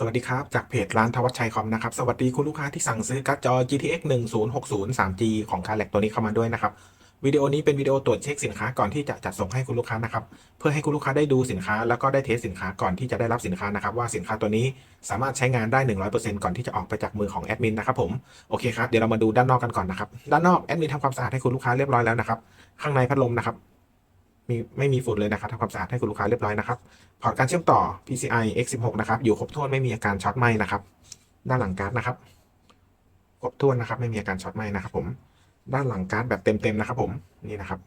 สวัสดีครับ จากเพจร้านทวัชชัยคอมนะครับ สวัสดีคุณลูกค้าที่สั่งซื้อการ์ดจอ GTX 1060 3G ของคาแลกตัวนี้เข้ามาด้วยนะครับ วิดีโอนี้เป็นวิดีโอตรวจเช็คสินค้าก่อนที่จะจัดส่งให้คุณลูกค้านะครับ เพื่อให้คุณลูกค้าได้ดูสินค้าแล้วก็ได้เทสสินค้าก่อนที่จะได้รับสินค้านะครับ ว่าสินค้าตัวนี้สามารถใช้งานได้ 100%ก่อนที่จะออกไปจากมือของแอดมินนะครับผมโอเคครับเดี๋ยวเรามาดูด้านนอกกันก่อนนะครับด้านนอกแอดมินทำความสะอาดให้คุณลูกค้าเรียบร้อยแล้วนะครับข้างในพัดลมนะครับ มีไม่มีฝุ่นเลยนะครับทำความสะอาดให้คุณลูกค้าเรียบร้อยนะครับพอร์ตการเชื่อมต่อ PCI X16 นะครับอยู่ครบถ้วนไม่มีอาการช็อตไหมนะครับ ด้านหลังการ์ดนะครับครบถ้วนนะครับ ไม่มีอาการช็อตไหมนะครับ ผม ด้านหลังการ์ดแบบเต็มๆนะครับ ผมนี่นะครับ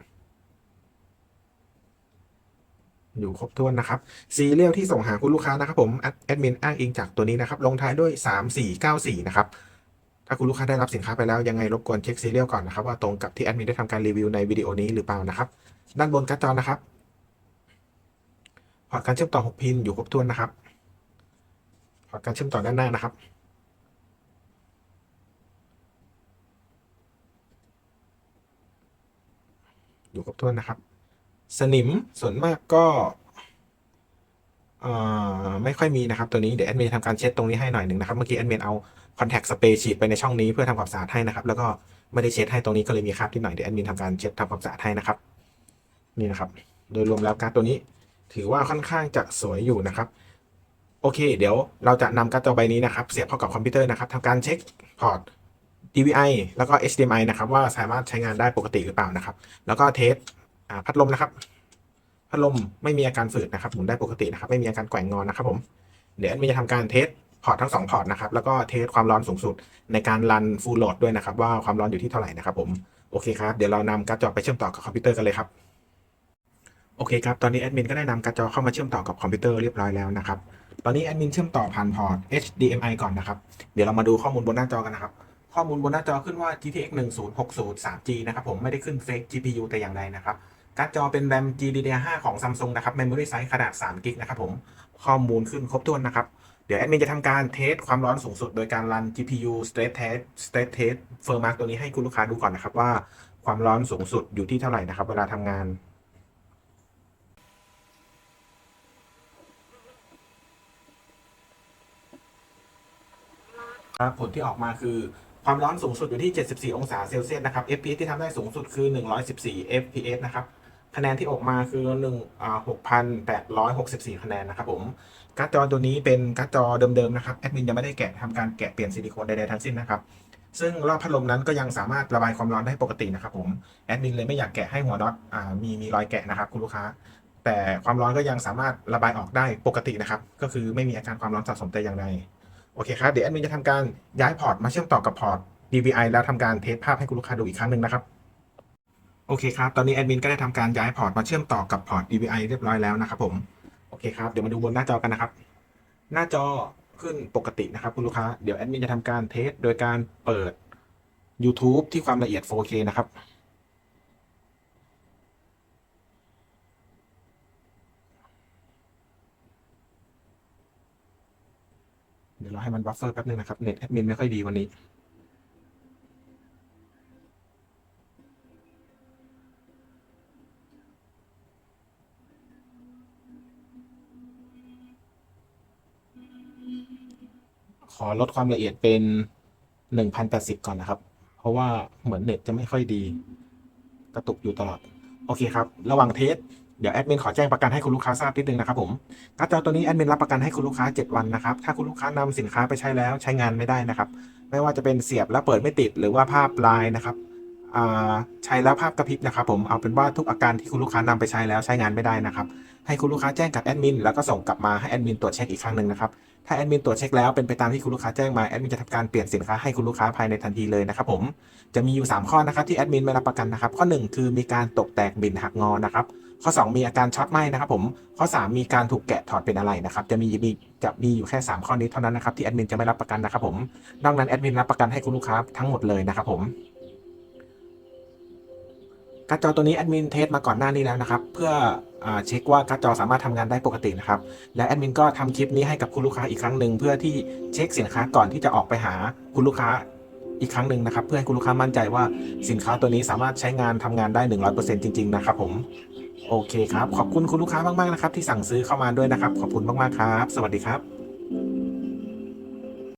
อยู่ครบถ้วนนะครับซีเรียลที่ส่งหาคุณลูกค้านะครับ ผมแอดมินอ้างอิงจากตัวนี้นะครับ ลงท้ายด้วย 3494 นะครับถ้าคุณลูกค้าได้รับสินค้าไปแล้วยังไงรบกวนเช็คซีเรียลก่อนนะครับว่าตรงกับที่แอดมินได้ทำการรีวิวในวิดีโอนี้หรือเปล่านะครับ ด้านบนการ์ดจอนะครับพอร์ตการเชื่อมต่อ 6 พินอยู่ครบถ้วนนะครับพอร์ตการเชื่อมต่อด้านหน้านะครับอยู่ครบถ้วนนะครับ สนิมส่วนมากก็ไม่ค่อยมีนะครับ ตัวนี้เดี๋ยวแอดมินทำการเช็ดตรงนี้ให้หน่อยหนึ่งนะครับ เมื่อกี้แอดมินเอาคอนแทคสเปรย์ฉีดไปในช่องนี้เพื่อทำความสะอาดให้นะครับ แล้วก็ไม่ได้เช็ดให้ตรงนี้ก็เลยมีคราบที่หน่อยเดี๋ยวแอดมินทำการเช็ดทำความสะอาดให้นะครับ นี่นะครับ โดยรวมแล้วการ์ดตัวนี้ ถือว่าค่อนข้างจะสวยอยู่นะครับ โอเค เดี๋ยวเราจะนำการ์ดจอใบนี้นะครับ เสียบเข้ากับคอมพิวเตอร์นะครับทำการเช็คพอร์ต DVI แล้วก็ HDMI นะครับ ว่าสามารถใช้งานได้ปกติหรือเปล่านะครับ แล้วก็เทสพัดลมนะครับ พัดลมไม่มีอาการฝืดนะครับหมุนได้ปกตินะครับ ไม่มีอาการแกว่งงอนนะครับผมเดี๋ยวแอดมินจะทำการเทสพอร์ตทั้งสองพอร์ตนะครับ แล้วก็เทสความร้อนสูงสุดในการรันฟูลโหลดด้วยนะครับ ว่าความร้อนอยู่ที่เท่าไหร่นะครับผม โอเคครับ เดี๋ยวเรานำการ์ดจอไปเชื่อมต่อกับคอมพิวเตอร์กันเลยครับ โอเคครับ ตอนนี้แอดมินก็ได้นำการ์ดจอเข้ามาเชื่อมต่อกับคอมพิวเตอร์เรียบร้อยแล้วนะครับ ตอนนี้แอดมินเชื่อมต่อผ่านพอร์ต HDMI ก่อนนะครับ เดี๋ยวเรามาดูข้อมูลบนหน้าจอกันนะครับ ข้อมูลบนหน้าจอขึ้นว่า GTX 1060 3G นะครับผมไม่ได้ขึ้น Fake GPU แต่อย่างใดนะครับ การ์ดจอเป็น RAM GDDR5 ของ Samsung นะครับ Memory Size ขนาด3 g b นะครับผม ข้อมูลขึ้นครบถ้วนนะครับ เดี๋ยวแอดมินจะทำการเทสความร้อนสูงสุดโดยการรัน GPU Stress Test Stress Test Firmware ตัวนี้ให้คุณลูกค้าดูก่อนนะครับว่าความร้อนสูงสุดอยู่ที่เท่าไหร่นะครับเวลาทำงาน ครับ ผลที่ออกมาคือความร้อนสูงสุดอยู่ที่ 74 องศาเซลเซียสนะครับ FPS ที่ทำได้สูงสุดคือ 114 FPS นะครับ คะแนนที่ออกมาคือ1อ่า6,864 คะแนนนะครับผม การ์ดจอตัวนี้เป็นการ์ดจอเดิมๆนะครับ แอดมินยังไม่ได้แกะทำการแกะเปลี่ยนซิลิโคนใดๆทั้งสิ้นนะครับ ซึ่งรอบพัดลมนั้นก็ยังสามารถระบายความร้อนได้ปกตินะครับผม แอดมินเลยไม่อยากแกะให้หัวน็อตอ่ามีมีรอยแกะนะครับคุณลูกค้า แต่ความร้อนก็ยังสามารถระบายออกได้ปกตินะครับ ก็คือไม่มีอาการความร้อนสะสมแต่อย่างใด โอเคครับ เดี๋ยวแอดมินจะทำการย้ายพอร์ตมาเชื่อมต่อกับพอร์ต DVI แล้วทำการเทสภาพให้คุณลูกค้าดูอีกครั้งหนึ่งนะครับ โอเคครับ ตอนนี้แอดมินก็ได้ทำการย้ายพอร์ตมาเชื่อมต่อกับพอร์ต DVI เรียบร้อยแล้วนะครับผม โอเคครับ เดี๋ยวมาดูบนหน้าจอกันนะครับ หน้าจอขึ้นปกตินะครับคุณลูกค้า เดี๋ยวแอดมินจะทำการเทสโดยการเปิด YouTube ที่ความละเอียด 4K นะครับ ยวเราให้มันบัฟเฟอร์แป๊บนึงนะครับ เน็ตแอดมินไม่ค่อยดีวันนี้ขอลดความละเอียดเป็นหนึ่งพันแปดสิบก่อนนะครับ เพราะว่าเหมือนเน็ตจะไม่ค่อยดี กระตุกอยู่ตลอด โอเคครับ ระหว่างเทส เดี๋ยวแอดมินขอแจ้งประกันให้คุณลูกค้าทราบนิดนึงนะครับผมการ์ดจอตัวนี้แอดมินรับประกันให้คุณลูกค้า 7 วันนะครับ ถ้าคุณลูกค้านำสินค้าไปใช้แล้วใช้งานไม่ได้นะครับ ไม่ว่าจะเป็นเสียบแล้วเปิดไม่ติดหรือว่าภาพลายนะครับใช้แล้วภาพกระพริบนะครับผมเอาเป็นว่าทุกอาการที่คุณลูกค้านำไปใช้แล้วใช้งานไม่ได้นะครับ ให้คุณลูกค้าแจ้งกับแอดมินแล้วก็ส่งกลับมาให้แอดมินตรวจเช็คอีกครั้งหนึ่งนะครับ ถ้าแอดมินตรวจเช็คแล้วเป็นไปตามที่คุณลูกค้าแจ้งมาแอดมินจะทำการเปลี่ยนสินค้าให้คุณลูกค้าภายในทันทีเลยนะครับผมจะมีอยู่ 3 ข้อนะครับที่แอดมินไม่รับประกันนะครับข้อ 1 คือมีการตกแตกบินหักงอนะครับ ข้อ 2 มีอาการช็อตไหมนะครับผม ข้อ 3 มีการถูกแกะถอดเป็นอะไรนะครับ จะมีมีจะมีอยู่แค่ 3 ข้อนี้เท่านั้นนะครับที่แอดมินจะไม่รับประกันนะครับผม นอกนั้นแอดมินรับประกันให้คุณลูกค้าทั้งหมดเลยนะครับผมการ์ดจอตัวนี้แอดมินเทสมาก่อนหน้านี้แล้วนะครับเพื่ออเช็คว่าการ์ดจอสามารถทำงานได้ปกตินะครับ และแอดมินก็ทำคลิปนี้ให้กับคุณลูกค้าอีกครั้งหนึ่งเพื่อที่เช็คสินค้าก่อนที่จะออกไปหาคุณลูกค้าอีกครั้งหนึ่งนะครับ เพื่อให้คุณลูกค้ามั่นใจว่าสินค้าตัวนี้สามารถใช้งานทำงานได้ 100%จริง ๆ นะครับผม โอเคครับ ขอบคุณคุณลูกค้ามากๆนะครับ ที่สั่งซื้อเข้ามาด้วยนะครับ ขอบคุณมากๆครับ สวัสดีครับ